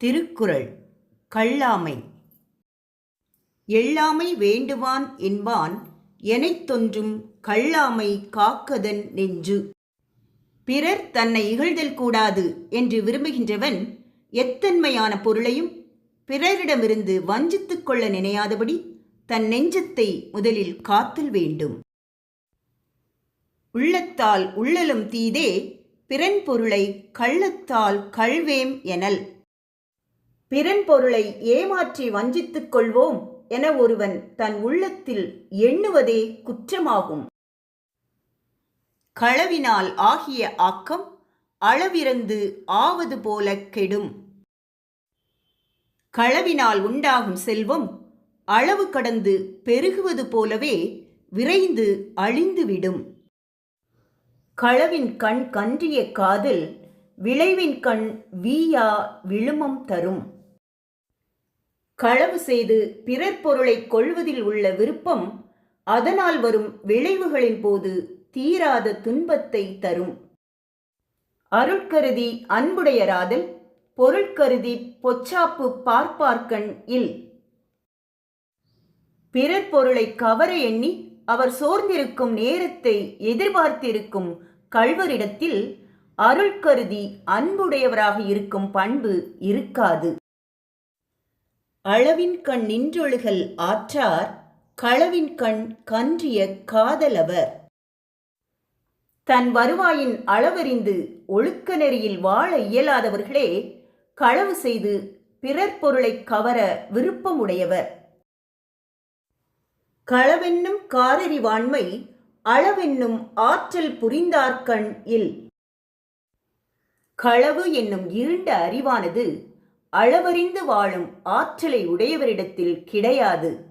திருக்குறள் கள்ளாமை எள்ளாமை வேண்டுவான் என்பான் எனைத்தொன்றும் கள்ளாமை காக்கதன் நெஞ்சு. பிறர் தன்னை இகழ்தல் கூடாது என்று விரும்புகின்றவன் எத்தன்மையான பொருளையும் பிறரிடமிருந்து வஞ்சித்துக் கொள்ள நினையாதபடி தன் நெஞ்சத்தை முதலில் காத்தல் வேண்டும். உள்ளத்தால் உள்ளலும் தீதே பிறன் பொருளை கள்ளத்தால் கள்வேம் எனல். பிறன் பொருளை ஏமாற்றி வஞ்சித்துக் கொள்வோம் என ஒருவன் தன் உள்ளத்தில் எண்ணுவதே குற்றமாகும். களவினால் ஆகிய ஆக்கம் அளவிறந்து ஆவது போல கெடும். களவினால் உண்டாகும் செல்வம் அளவு கடந்து பெருகுவது போலவே விரைந்து அழிந்துவிடும். களவின் கண் கன்றிய காதல் விளைவின் கண் வீயா விழுமம் தரும். களவு செய்து பிறர் பொருளை கொள்வதில் உள்ள விருப்பம் அதனால் வரும் விளைவுகளின் போது தீராத துன்பத்தை தரும். அருட்கருதி அன்புடையராதல் பொருட்கருதி பொச்சாப்பு பார்ப்பார்க்கண் இல். பிறர் பொருளை கவர எண்ணி அவர் சோர்ந்திருக்கும் நேரத்தை எதிர்பார்த்திருக்கும் கள்வரிடத்தில் அருள் கருதி அன்புடையவராக இருக்கும் பண்பு இருக்காது. அளவின் கண் நின்றொழுகல் ஆற்றார் களவின் கண் கன்றிய காதலவர். தன் வருவாயின் அளவறிந்து ஒழுக்க நெறியில் வாழ இயலாதவர்களே களவு செய்து பிறர் பொருளை கவர விருப்பமுடையவர். களவென்னும் காரறிவாண்மை அளவென்னும் ஆற்றல் புரிந்தார்கண் இல். களவு என்னும் இருண்ட அறிவானது அளவறிந்து வாழும் ஆற்றலை உடையவரிடத்தில் கிடையாது.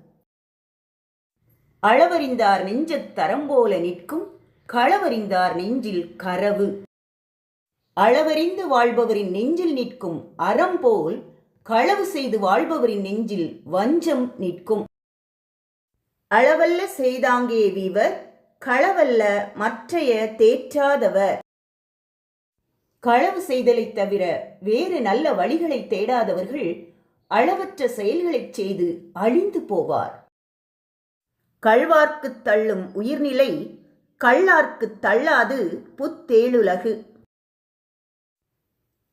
அளவறிந்தார் நெஞ்சத் தரம்போல நிற்கும் களவறிந்தார் நெஞ்சில் கரவு. அளவறிந்து வாழ்பவரின் நெஞ்சில் நிற்கும் அறம் போல் களவு செய்து வாழ்பவரின் நெஞ்சில் வஞ்சம் நிற்கும். அளவல்ல செய்தாங்கே வீவர் களவல்ல மற்றைய தேற்றாதவர். களவு செய்தலைத் தவிர வேறு நல்ல வழிகளை தேடாதவர்கள் அளவற்ற செயல்களைச் செய்து அழிந்து போவார். கழ்வார்க்கு தள்ளும் உயிர்நிலை கள்ளார்க்குத் தள்ளாது புத்தேளுலகு.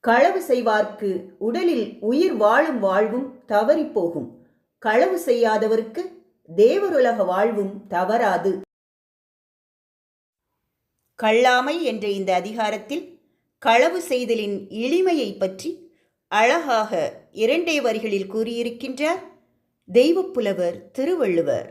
களவு செய்வார்க்கு உடலில் உயிர் வாழும் வாழ்வும் தவறிப்போகும் களவு செய்யாதவருக்கு தேவருலக வாழ்வும் தவறாது. கள்ளாமை என்ற இந்த அதிகாரத்தில் களவு செய்தலின் எளிமையை பற்றி அழகாக இரண்டே வரிகளில் கூறியிருக்கின்றார். தெய்வப்புலவர் திருவள்ளுவர்.